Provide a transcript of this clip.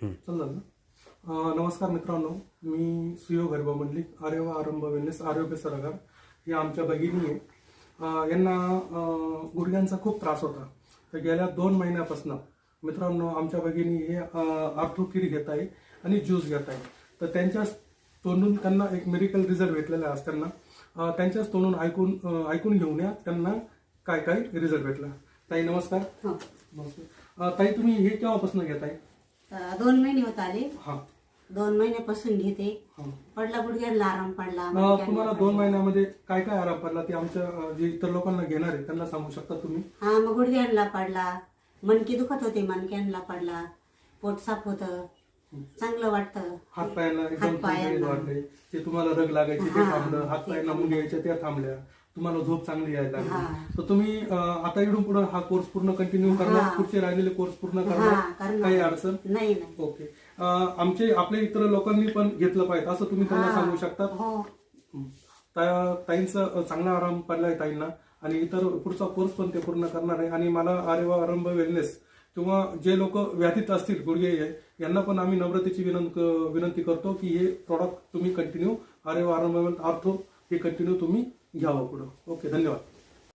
समजा ना नमस्कार मित्रांनो. मी सुयो गरबा मंडलिक आर्यवा आरंभ वेलनेस आरोग्य सरागार. या आमच्या भगिनी आहे अं, यांना गुडघ्यांचा खूप त्रास होता. तर गेल्या दोन महिन्यापासून मित्रांनो आमच्या भगिनी हे आर्थो किट घेत आहे आणि ज्यूस घेत आहे. तर त्यांच्याच तोंडून त्यांना एक मेडिकल रिझल्ट भेटलेला आहे आज त्यांना. त्यांच्याच तोंडून ऐकून ऐकून घेऊन या. त्यांना काय काय रिझल्ट भेटला. ताई नमस्कार. हो. ताई तुम्ही हे केव्हापासून घेताय? तर दोन महिने होत आले. हा. दोन महिन्यापासून घेते. हा. पडला गुडघ्याला आराम पडला अं, तुम्हाला पडला. दोन महिन्यामध्ये काय काय आराम पडला? ते आमच्या अं, जे इतर लोकांना घेणार आहे त्यांना सांगू शकता तुम्ही? हा मग गुडघ्यांना पडला. मणकी दुखत होते मणक्यांना पडला. पोट साफ होत. चांगलं वाटतं. हात पायांना एकदम हातपायांना. वाटले ते तुम्हाला रग लागायचे ते हा, थांबलं. हात ते पायांना मुंग्या यायच्या त्या थांबल्या. तुम्हाला झोप चांगली यायला हा. लागली तर तुम्ही अं, आता इकडून पुढे हा कोर्स पूर्ण कंटिन्यू करणार. पुढचे राहिलेले कोर्स पूर्ण करणार करणार काही अडचण? नाही नाही. ओके. अं, आमचे आपल्या इतर लोकांनी पण घेतलं पाहिजे असं तुम्ही त्यांना. सांगू शकता. हो. ता- ताईंचा चांगला आराम पडलाय ताईंना. आणि इतर पुढचा कोर्स पण ते पूर्ण करणार आहे. आणि मला आरेवा आरंभ वेलनेस किंवा जे लोक व्याधीत असतील गुडघे हे, यांना पण आम्ही नम्रतेची विनंती विनंती करतो की हे प्रॉडक्ट तुम्ही कंटिन्यू आरेवा आरंभ आर्थो हे कंटिन्यू तुम्ही घ्यावं पुढं. ओके धन्यवाद.